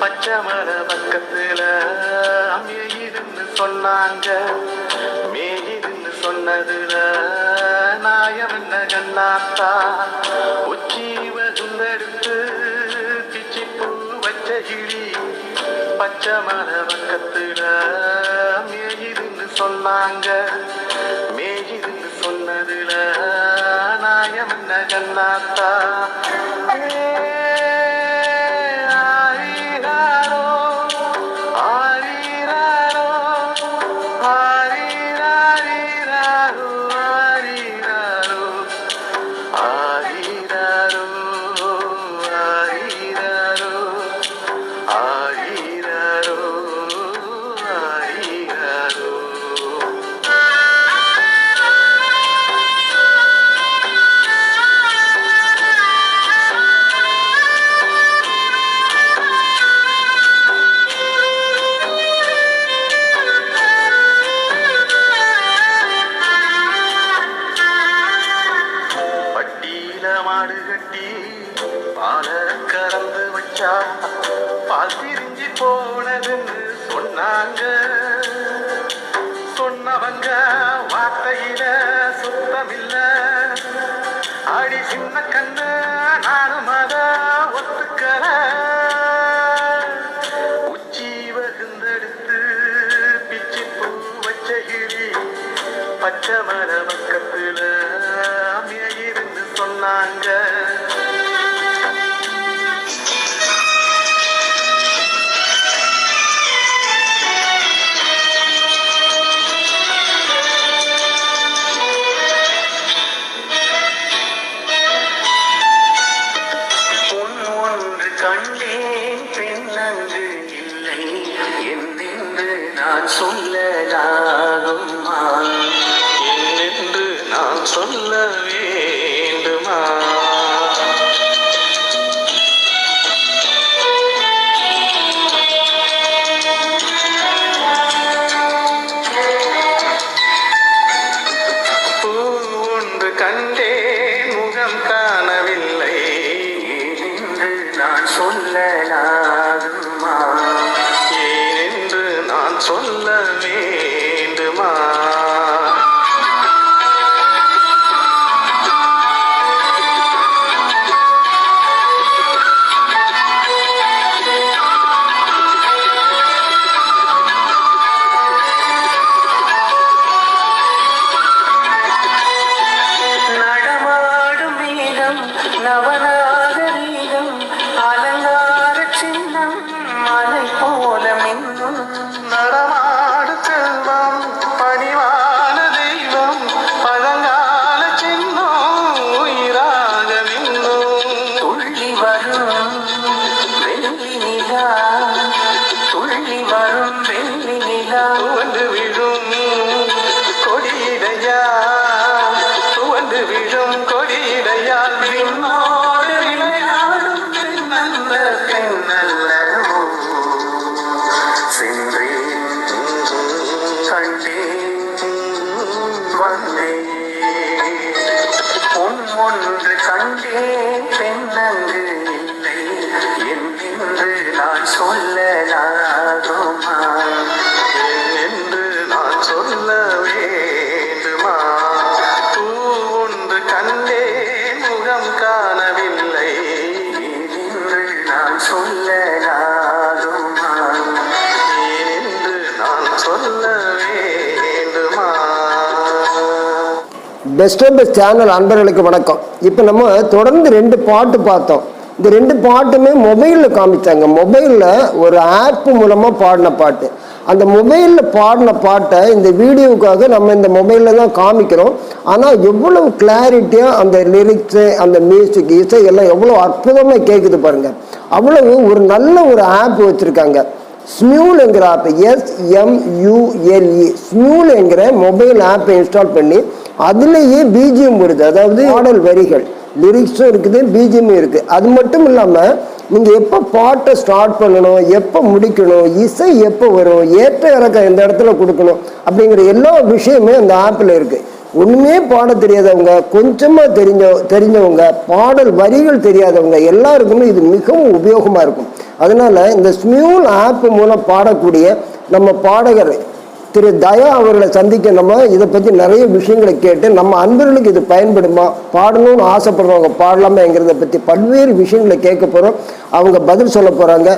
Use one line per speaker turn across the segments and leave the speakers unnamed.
பச்சைமல பக்கத்துல அம்மையிருந்து சொன்னாங்க. மேயிருந்து சொன்னதுல நாயம் என்ன கண்ணாத்தா? உச்சீவ சுந்தருக்கு பிச்சிப்பூ வச்ச கிளி பக்கத்துல மேயிருந்து சொன்னாங்க. மேயிருந்து சொன்னதுல நாயம் என்ன கண்ணாத்தா? பச்சை மர நான் நான் சொல்லலாகுமா
என்று நான்
சொல்ல வேண்டுமா? பூ ஒன்று கண்டே முகம் காணவில்லை.
என்று நான் சொல்லலாகுமா
என்று நான் சொல்ல வேண்டுமா?
பெஸ்ட் பெஸ்ட் சேனல் அன்பர்களுக்கு வணக்கம். இப்போ நம்ம தொடர்ந்து ரெண்டு பாட்டு பார்த்தோம். இந்த ரெண்டு பாட்டுமே மொபைலில் காமிச்சாங்க. மொபைலில் ஒரு ஆப் மூலமாக பாடின பாட்டு. அந்த மொபைலில் பாடின பாட்டை இந்த வீடியோவுக்காக நம்ம இந்த மொபைலில் தான் காமிக்கிறோம். ஆனால் எவ்வளவு கிளாரிட்டியாக அந்த லிரிக்ஸு அந்த மியூசிக் இசை எல்லாம் எவ்வளோ அற்புதமாக கேட்குது பாருங்கள் அவ்வளவு ஒரு நல்ல ஒரு ஆப் வச்சுருக்காங்க. ஸ்மியூல் என்கிற app S M U L E Smule என்கிற மொபைல் ஆப்பை இன்ஸ்டால் பண்ணி அதுலேயே பிஜிஎம் வருது அதாவது பாடல் வரிகள். லிரிக்ஸும் இருக்குது பிஜிஎம்மும் இருக்குது. அது மட்டும் இல்லாமல் நீங்கள் எப்போ பாட்டை ஸ்டார்ட் பண்ணணும் எப்போ முடிக்கணும் இசை எப்போ வரும் ஏற்ற இறக்கம் எந்த இடத்துல கொடுக்கணும் அப்படிங்கிற எல்லா விஷயமே அந்த ஆப்பில் இருக்குது ஒன்றுமே பாட தெரியாதவங்க கொஞ்சமாக தெரிஞ்ச தெரிஞ்சவங்க பாடல் வரிகள் தெரியாதவங்க எல்லாருக்குமே இது மிகவும் உபயோகமாக இருக்கும். அதனால் இந்த ஸ்மியூல் ஆப் மூலம் பாடக்கூடிய நம்ம பாடகர் திரு தயா அவர்களை சந்திக்க நம்ம இதை பற்றி நிறைய விஷயங்களை கேட்டு நம்ம அன்பர்களுக்கு இது பயன்படுமா? பாடணும்னு ஆசைப்படுறவங்க பாடலாமாங்கிறத பற்றி பல்வேறு விஷயங்களை கேட்க போகிறோம் அவங்க பதில் சொல்ல போகிறாங்க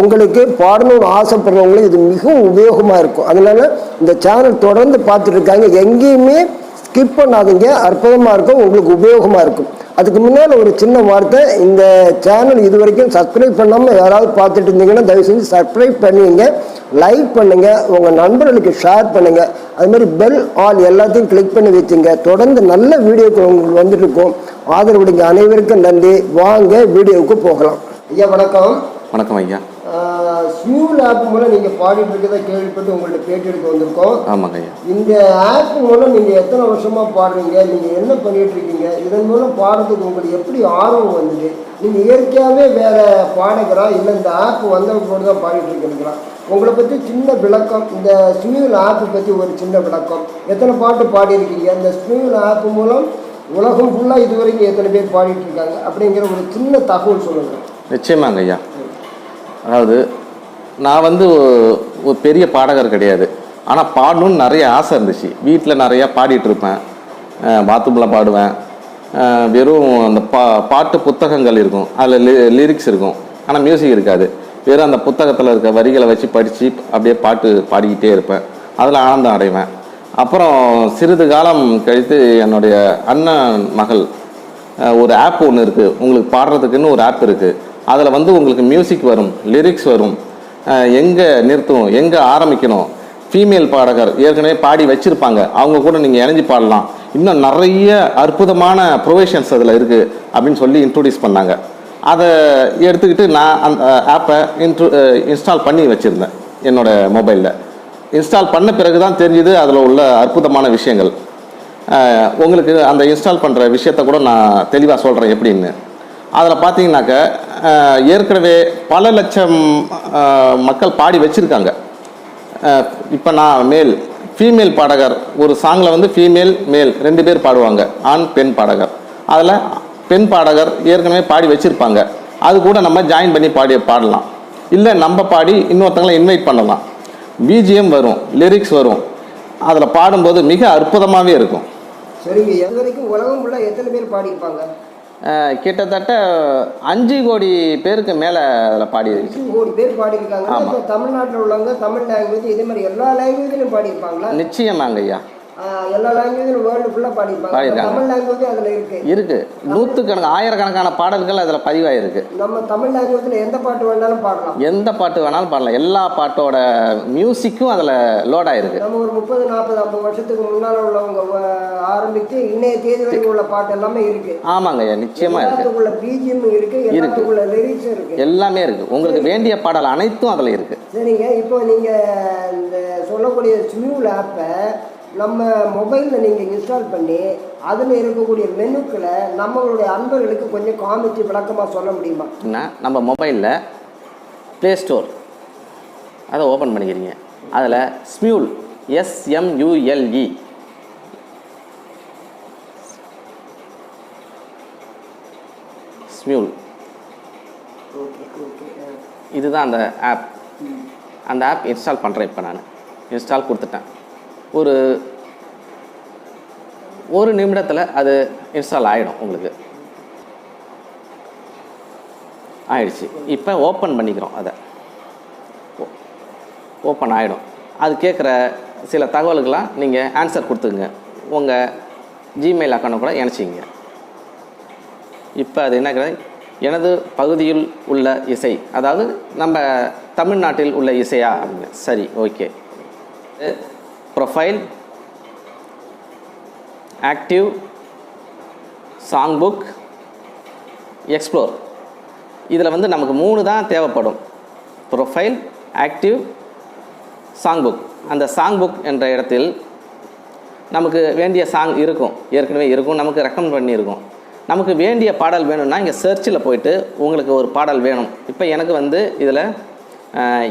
உங்களுக்கு பாடணும்னு ஆசைப்படுறவங்களுக்கு இது மிகவும் உபயோகமாக இருக்கும். அதனால இந்த சேனல் தொடர்ந்து பார்த்துட்டு இருக்காங்க. எங்கேயுமே ஸ்கிப் பண்ணாதீங்க. அற்புதமாக இருக்கும். உங்களுக்கு உபயோகமாக இருக்கும். அதுக்கு முன்னால் ஒரு சின்ன வார்த்தை இந்த சேனல் இது வரைக்கும் சப்ஸ்கிரைப் பண்ணாமல் யாராவது பார்த்துட்டு இருந்தீங்கன்னா தயவு செஞ்சு சப்ஸ்கிரைப் பண்ணுவீங்க லைக் பண்ணுங்க உங்கள் நண்பர்களுக்கு ஷேர் பண்ணுங்க. அது மாதிரி பெல் ஆல் எல்லாத்தையும் கிளிக் பண்ணி வச்சுங்க. தொடர்ந்து நல்ல வீடியோக்கள் உங்களுக்கு வந்துட்டு இருக்கும். ஆதரவுடைய அனைவருக்கும் நன்றி. வாங்க வீடியோவுக்கு போகலாம். ஐயா வணக்கம்.
வணக்கம் ஐயா.
ஸ்மியூல் ஆப் மூலம் நீங்கள் பாடிட்டு இருக்கதை கேள்விப்பட்டு உங்கள்ட்ட பேட்டி எடுக்க வந்திருக்கோம்.
ஆமாங்க ஐயா.
இந்த ஆப் மூலம் நீங்கள் எத்தனை வருஷமா பாடுறீங்க? நீங்கள் என்ன பண்ணிட்டு இருக்கீங்க இதன் மூலம் பாடுறதுக்கு உங்களுக்கு எப்படி ஆர்வம் வந்தது? நீங்கள் இயற்கையாகவே வேற பாடகரா இல்லை இந்த ஆப் வந்தவங்களோட தான் பாடிட்டு இருக்கீங்களா உங்களை பற்றி சின்ன விளக்கம் இந்த ஸ்மியூல் ஆப்பை பற்றி ஒரு சின்ன விளக்கம். எத்தனை பாட்டு பாடியிருக்கீங்க? இந்த ஸ்மியூல் ஆப் மூலம் உலகம் ஃபுல்லாக இது வரைக்கும் எத்தனை பேர் பாடிட்டு இருக்காங்க அப்படிங்கிற ஒரு சின்ன தகவல் சொல்லுங்கள்
நிச்சயமாங்க ஐயா. அதாவது நான் வந்து ஒரு பெரிய பாடகர் கிடையாது. ஆனால் பாடணும்னு நிறைய ஆசை இருந்துச்சு. வீட்டில் நிறையா பாடிட்டு இருப்பேன் பாத்ரூமில் பாடுவேன். வெறும் அந்த பா பாட்டு புத்தகங்கள் இருக்கும். அதில் லி லிரிக்ஸ் இருக்கும். ஆனால் மியூசிக் இருக்காது. வெறும் அந்த புத்தகத்தில் இருக்க வரிகளை வச்சு படித்து அப்படியே பாட்டு பாடிக்கிட்டே இருப்பேன். அதில் ஆனந்தம் அடைவேன். அப்புறம் சிறிது காலம் கழித்து என்னுடைய அண்ணன் மகள் ஒரு ஆப் ஒன்று இருக்குது உங்களுக்கு பாடுறதுக்குன்னு ஒரு ஆப் இருக்குது அதில் வந்து உங்களுக்கு மியூசிக் வரும் லிரிக்ஸ் வரும். எங்கே நிறுத்தணும் எங்கே ஆரம்பிக்கணும்? ஃபீமேல் பாடகர் ஏற்கனவே பாடி வச்சுருப்பாங்க. அவங்க கூட நீங்கள் இணைஞ்சு பாடலாம். இன்னும் நிறைய அற்புதமான ப்ரொவேஷன்ஸ் அதில் இருக்குது அப்படின்னு சொல்லி இன்ட்ரொடியூஸ் பண்ணாங்க. அதை எடுத்துக்கிட்டு நான் அந்த ஆப்பை இன்ட்ரு இன்ஸ்டால் பண்ணி வச்சுருந்தேன் என்னோடய மொபைலில். இன்ஸ்டால் பண்ண பிறகு தான் தெரிஞ்சுது அதில் உள்ள அற்புதமான விஷயங்கள். உங்களுக்கு அந்த இன்ஸ்டால் பண்ணுற விஷயத்த கூட நான் தெளிவாக சொல்கிறேன் எப்படின்னு. அதில் பார்த்தீங்கன்னாக்க ஏற்கனவே பல லட்சம் மக்கள் பாடி வச்சுருக்காங்க. இப்போ நான் மேல் ஃபீமேல் பாடகர் ஒரு சாங்கில் வந்து ஃபீமேல் மேல் ரெண்டு பேர் பாடுவாங்க ஆண் பெண் பாடகர். அதில் பெண் பாடகர் ஏற்கனவே பாடி வச்சுருப்பாங்க. அது கூட நம்ம ஜாயின் பண்ணி பாடி பாடலாம். இல்லை நம்ம பாடி இன்னொருத்தங்களை இன்வைட் பண்ணலாம். பிஜிஎம் வரும் லிரிக்ஸ் வரும். அதில் பாடும்போது மிக அற்புதமாகவே இருக்கும்.
சரிங்க இது வரைக்கும் உலகம் ஃபுல்லாக எத்தனை பேர் பாடியிருப்பாங்க?
கிட்டத்தட்ட அஞ்சு கோடி பேருக்கு மேலே அதில் பாடியிருக்கு
கோடி பேர் பாடியிருக்காங்க. தமிழ்நாட்டில் உள்ளவங்க தமிழ் லாங்குவேஜ் இதே மாதிரி எல்லா லாங்குவேஜ்லையும் பாடியிருப்பாங்களா?
நிச்சயமாங்க ஐயா.
எல்லா லாங்குவேஜ்லையும் வேர்ல்டு ஃபுல்லாக
பாடியிருக்காங்க.
தமிழ் லாங்குவேஜ் அதில் இருக்கு.
இருக்கு. நூற்றுக்கணக்கான ஆயிரக்கணக்கான பாடல்கள் அதில் பதிவாயிருக்கு.
நம்ம தமிழ் லாங்குவேஜில் எந்த பாட்டு வேணாலும் பாடலாம்.
எந்த பாட்டு வேணாலும் பாடலாம். எல்லா பாட்டோட மியூசிக்கும் அதில் லோட் ஆயிருக்கு.
நம்ம ஒரு முப்பது நாற்பது ஐம்பது வருஷத்துக்கு முன்னால் உள்ளவங்க ஆரம்பித்து இன்னைய தேதி வரைக்கும் உள்ள பாட்டு எல்லாமே இருக்கு.
ஆமாங்க இருக்கு.
எல்லாத்துக்குள்ள பிஜிஎம் இருக்கு எல்லாத்துக்குள்ள லிரிக்ஸ் இருக்கு.
எல்லாமே இருக்கு. உங்களுக்கு வேண்டிய பாடல் அனைத்தும் அதில் இருக்கு.
சரிங்க இப்போ நீங்கள் இந்த சொல்லக்கூடிய ஸ்மியூல் ஆப்பை நம்ம மொபைலில் நீங்கள் இன்ஸ்டால் பண்ணி அதில் இருக்கக்கூடிய மெனுக்களை நம்மளுடைய அன்பர்களுக்கு கொஞ்சம் காமிச்சு விளக்கமாக சொல்ல முடியுமா?
நம்ம மொபைலில் ப்ளே ஸ்டோர் அதை ஓப்பன் பண்ணிக்கிறீங்க. அதில் ஸ்மியூல் எஸ்எம்யூஎல்இ ஸ்மியூல் இதுதான் அந்த ஆப் அந்த ஆப் இன்ஸ்டால் பண்ணுறேன் இப்போ நான். இன்ஸ்டால் கொடுத்துட்டேன். ஒரு ஒரு நிமிடத்தில் அது இன்ஸ்டால் ஆகிடும் உங்களுக்கு. ஆயிடுச்சு. இப்போ ஓப்பன் பண்ணிக்கிறோம் அதை. ஓப்பன் ஆகிடும் அது கேட்குற சில தகவலுக்கெல்லாம் நீங்கள் ஆன்சர் கொடுத்துங்க உங்கள் ஜிமெயில் அக்கௌண்ட்டை கூட இணைச்சிங்க இப்போ அது என்ன எனது பகுதியில் உள்ள இசை அதாவது நம்ம தமிழ்நாட்டில் உள்ள இசையா? அப்படின்னு சரி okay profile active song book explore இதில் வந்து நமக்கு மூணு தான் தேவைப்படும். ப்ரொஃபைல் ஆக்டிவ் சாங் புக் அந்த சாங் புக் என்ற இடத்தில் நமக்கு வேண்டிய சாங் இருக்கும். ஏற்கனவே இருக்கும். நமக்கு ரெக்கமெண்ட் பண்ணியிருக்கோம். நமக்கு வேண்டிய பாடல் வேணும்னா இங்கே சர்ச்சில் போயிட்டு உங்களுக்கு ஒரு பாடல் வேணும். இப்போ எனக்கு வந்து இதில்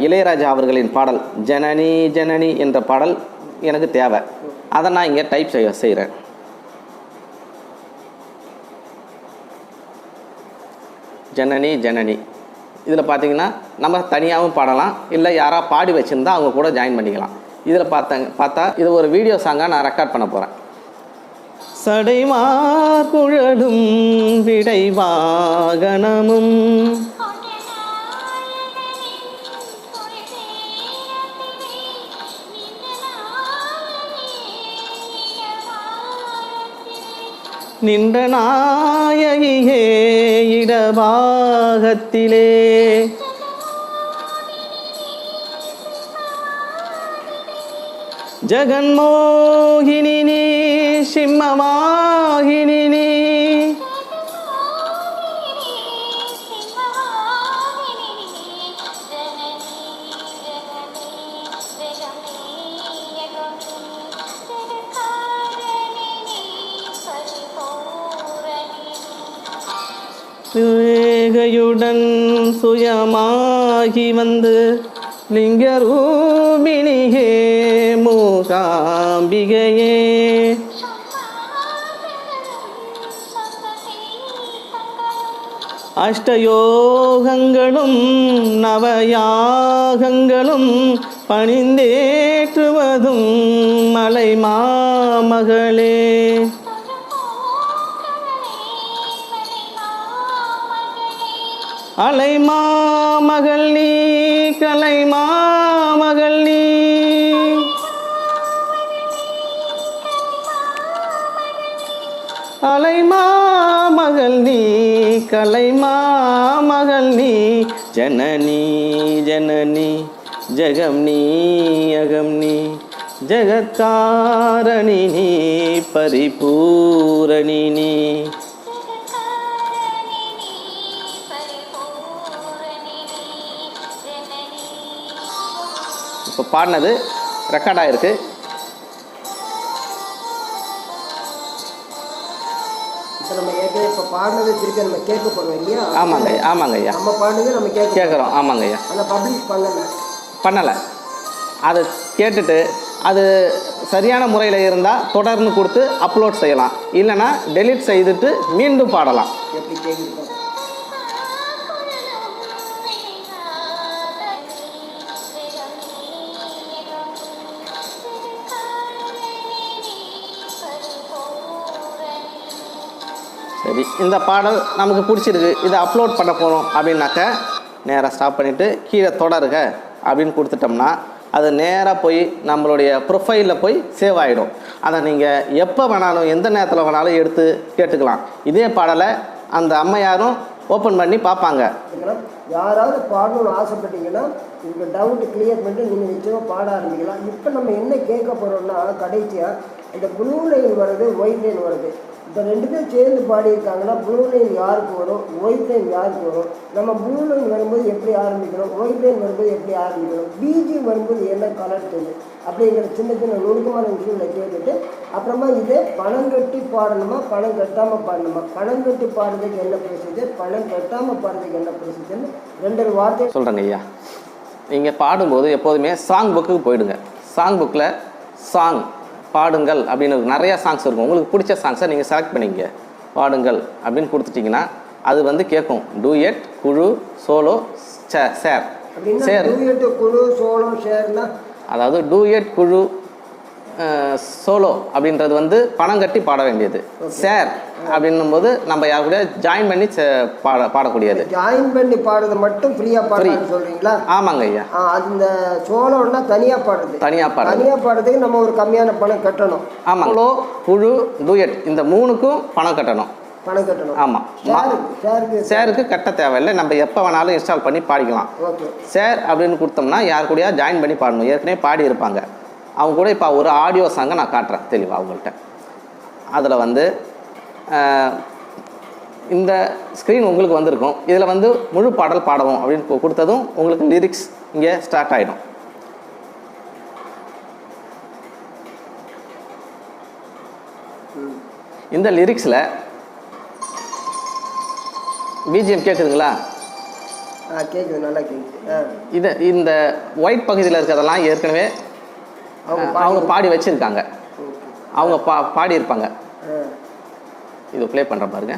இளையராஜா அவர்களின் பாடல் ஜனனி ஜனனி என்ற பாடல் எனக்கு தேவை. அதை நான் இங்கே டைப் செய்ய செய்கிறேன் ஜனனி ஜனனி. இதில் பார்த்தீங்கன்னா நம்ம தனியாகவும் பாடலாம். இல்லை யாராக பாடி வச்சுருந்தா அவங்க கூட ஜாயின் பண்ணிக்கலாம். இதில் பார்த்தாங்க பார்த்தா இது ஒரு வீடியோ சாங்காக நான் ரெக்கார்ட் பண்ண போகிறேன் சடைமா குழலும் விடைவாகனமும் வாகனமும் நின்ற நாயகியே இடபாகத்திலே. ஜெகன்மோகினி சிம்மவாகினி சிம்மமாகினி சுயமாகி வந்து லிங்கரூபிணியே மூகாம்பிகையே அஷ்டயோகங்களும் நவயாகங்களும் பணிந்தேற்றுவதும் மலை மாமகளே அலை மாமகள் நீ கலை மாமகள் நீ. அலை மாமகள் நீ கலை மாமகள் நீ. ஜனனி ஜனனி ஜெகம் நீ அகம் நீ. ஜெகத்காரணி நீ பரிபூரணி நீ. இப்போ பாடினது ரெக்கார்ட்
இப்போ பாடினது திருப்பி நம்ம கேட்க போகிறோம் இல்லையா?
ஆமாங்க ஆமாங்க ஐயா.
நம்ம பாடுனது நம்ம கேட்க
கேட்குறோம் ஆமாங்க ஐயா.
ஆனால் பப்ளிஷ் பண்ணலை.
பண்ணலை. அதை கேட்டுட்டு அது சரியான முறையில் இருந்தால் தொடர்ந்து கொடுத்து அப்லோட் செய்யலாம். இல்லைன்னா டெலீட் செய்துட்டு மீண்டும் பாடலாம்.
எப்படி கேட்குறோம்
சரி இந்த பாடல் நமக்கு பிடிச்சிருக்கு. இதை அப்லோட் பண்ண போகிறோம் அப்படின்னாக்க நேராக ஸ்டாப் பண்ணிவிட்டு கீழே தொடருக அப்படின்னு கொடுத்துட்டோம்னா அது நேராக போய் நம்மளுடைய ப்ரொஃபைலில் போய் சேவ் ஆகிடும் அதை நீங்கள் எப்போ வேணாலும் எந்த நேரத்தில் வேணாலும் எடுத்து கேட்டுக்கலாம். இதே பாடலை அந்த அம்மையாரும் ஓப்பன் பண்ணி பார்ப்பாங்க.
யாராவது பாடணும்னு ஆசைப்பட்டீங்கன்னா உங்கள் டவுட் கிளியர் பண்ணிட்டு நீங்கள் நிச்சயமாக பாட ஆரம்பிக்கலாம். இப்போ நம்ம என்ன கேட்க போகிறோம்னா கடைசியாக இந்த ப்ளூ லைன் வருது ஒயிட் லைன் வருது. இப்போ ரெண்டு பேரும் சேர்ந்து பாடியிருக்காங்கன்னா ப்ளூ லைன் யாருக்கு வரும்? ஒயிட் லைன் யாருக்கு வரும்? நம்ம ப்ளூ லைன் வரும்போது எப்படி ஆரம்பிக்கிறோம் ஒயிட் லைன் வரும்போது எப்படி ஆரம்பிக்கிறோம் பிஜி வரும்போது என்ன கலர் தெரியும் அப்படிங்கிற சின்ன சின்ன நுணுக்கமான விஷயங்களை கேட்டுட்டு அப்புறமா இது பணம் கட்டி பாடணுமா? பணம் கட்டாமல் பாடணுமா? பணம் கட்டி பாடுறதுக்கு என்ன ப்ரொசீஜர் பணம் கட்டாமல் பாடுறதுக்கு என்ன ப்ரொசீஜர்னு ரெண்டு வார்த்தை
சொல்கிறேங்க ஐயா. நீங்கள் பாடும்போது எப்போதுமே சாங் புக்குக்கு போயிடுங்க. சாங் புக்கில் சாங் பாடுங்கள் அப்படின்னு. நிறையா சாங்ஸ் இருக்கும். உங்களுக்கு பிடிச்ச சாங்ஸை நீங்கள் செலக்ட் பண்ணிங்க பாடுங்கள் அப்படின்னு கொடுத்துட்டிங்கன்னா அது வந்து கேட்கும் டூயட் குழு சோலோ சேர் சேர்
குழு சோளம் ஷேர்னா
அதாவது டூயட் குழு சோலோ அப்படின்றது வந்து பணம் கட்டி பாட வேண்டியது. சேர் அப்படின்னும் போது நம்ம யார் கூட ஜாயின் பண்ணி பாட பாடக்கூடியது.
ஜாயின் பண்ணி பாடுறது மட்டும் ஃப்ரீயாக பாடுறதுன்னு சொல்கிறீங்களா
ஆமாங்க ஐயா.
அது இந்த சோளம்னா தனியாக பாடுறது.
தனியாக பாடுறது.
தனியாக பாடுறதுக்கு நம்ம ஒரு கம்மியான பணம் கட்டணும்.
ஆமாம் சோலோ குழு டூயட் இந்த மூணுக்கும் பணம் கட்டணும்.
பணம் கட்டணும்.
ஆமாம் சேருக்கு கட்ட தேவையில்லை. நம்ம எப்போ வேணாலும் இன்ஸ்டால் பண்ணி பாடிக்கலாம். சேர் அப்படின்னு கொடுத்தோம்னா யார் கூடயா ஜாயின் பண்ணி பாடணும். ஏற்கனவே பாடி இருப்பாங்க அவங்க கூட இப்போ ஒரு ஆடியோ சாங்கை நான் காட்டுறேன். தெளிவாக அவங்கள்ட்ட. அதில் வந்து இந்த ஸ்க்ரீன் உங்களுக்கு வந்திருக்கும். இதில் வந்து முழு பாடல் பாடவும் அப்படின்னு கொடுத்ததும் உங்களுக்கு லிரிக்ஸ் இங்கே ஸ்டார்ட் ஆகிடும் இந்த லிரிக்ஸில் பிஜிஎம் கேட்குதுங்களா
கேட்குது நல்லா கேட்குது
இது இந்த ஒயிட் பகுதியில் இருக்கிறதெல்லாம் ஏற்கனவே
அவங்க
பாடி வச்சிருக்காங்க. அவங்க பா பாடி
இருப்பாங்க.
இது ப்ளே பண்ணுற பாருங்க.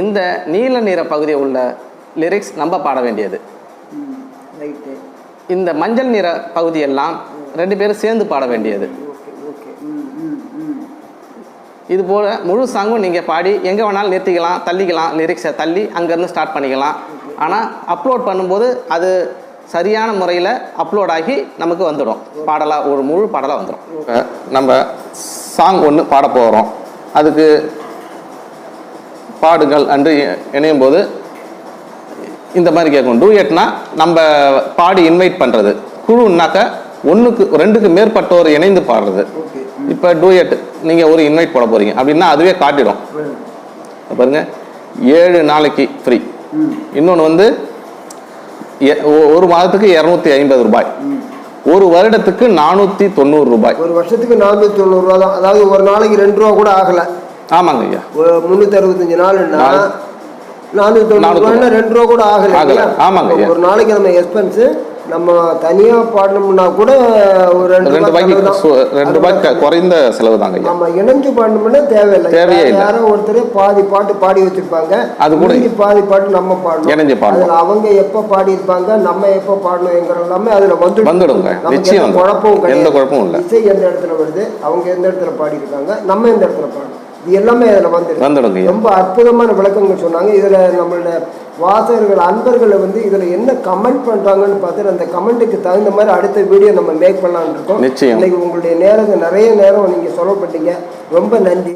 இந்த நீல நிற பகுதியில் உள்ள லிரிக்ஸ் நம்ம பாட வேண்டியது. இந்த மஞ்சள் நிற பகுதியெல்லாம் ரெண்டு பேரும் சேர்ந்து பாட வேண்டியது. இது போல் முழு சாங்கும் நீங்கள் பாடி எங்கே வேணாலும் நிறுத்திக்கலாம் தள்ளிக்கலாம் லிரிக்ஸை தள்ளி அங்கேருந்து ஸ்டார்ட் பண்ணிக்கலாம். ஆனால் அப்லோட் பண்ணும்போது அது சரியான முறையில் அப்லோட் ஆகி நமக்கு வந்துடும். பாடலாக ஒரு முழு பாடலாக வந்துடும் நம்ம சாங் ஒன்று பாட போகிறோம் அதுக்கு பாடுங்கள் அன்று இணையும் போது இந்த மாதிரி கேட்கும் டூயட்னா நம்ம பாடி இன்வைட் பண்ணுறது குழுன்னாக்க ஒன்றுக்கு ரெண்டுக்கு மேற்பட்டோர் இணைந்து பாடுறது. இப்போ டூயட் நீங்கள் ஒரு இன்வைட் போட போகிறீங்க அப்படின்னா அதுவே காட்டிடும். பாருங்க. ஏழு நாளைக்கு ஃப்ரீ இன்னொன்று வந்து ஒரு மாதத்துக்கு இரநூத்தி ஐம்பது ரூபாய் ஒரு வருடத்துக்கு நானூற்றி தொண்ணூறு ரூபாய்
ஒரு வருஷத்துக்கு நானூற்றி தொண்ணூறுரூவா தான் அதாவது ஒரு நாளைக்கு ரெண்டு ரூபா கூட ஆகலை
ஆமாங்க ஐயா
முந்நூற்றி அறுபத்தஞ்சு
நாலு.
நானூற்றி தொண்ணூறுரூவான்னா ரெண்டு ரூபா கூட ஆகலை
ஆகல. ஆமாங்க.
ஒரு நாளைக்கு நம்ம எக்ஸ்பென்ஸு நம்ம தனியாக பாடணும்னா கூட ஒரு ரெண்டு
ரெண்டு
ரூபாய்
ரூபாய்க்கு ரெண்டு
அது
ரூபாய் க-
மட்டும்
குறைந்த செலவு தாங்க
நம்ம இணைஞ்சு பாடணும்னா தேவையில்லை
தேவையே
யாரோ-
இல்லை.
யாரோ ஒருத்தர் பாதி பாட்டு பாடி வச்சிருப்பாங்க
அது கூட
பாதி பாட்டு நம்ம பாடணும்
இணைஞ்சு பாடணும்.
அவங்க எப்ப பாடி இருப்பாங்க நம்ம எப்ப பாடணுங்கிற எல்லாமே அதுல வந்துடும்
வந்துடுங்க. நிச்சயம்.
குழப்பமும்
எந்த குழப்பமும் இல்லை.
இசை எந்த இடத்துல வருது அவங்க எந்த இடத்துல பாடி இருக்காங்க நம்ம எந்த இடத்துல பாடணும் இது எல்லாமே அதுல வந்துடும்
வந்துடுங்க.
ரொம்ப அற்புதமான விளக்கங்கள் சொன்னாங்க. இதுல நம்மளோட வாசகர்கள் அன்பர்களை வந்து இதுல என்ன கமெண்ட் பண்றாங்கன்னு பார்த்து அந்த கமெண்ட்டுக்கு தகுந்த மாதிரி அடுத்த வீடியோ நம்ம மேக் பண்ணலாம்னு இருக்கோம்.
நிச்சயம்.
இன்னைக்கு உங்களுடைய நேரத்தை நிறைய நேரம் நீங்க சொல்லப்பட்டீங்க ரொம்ப நன்றி.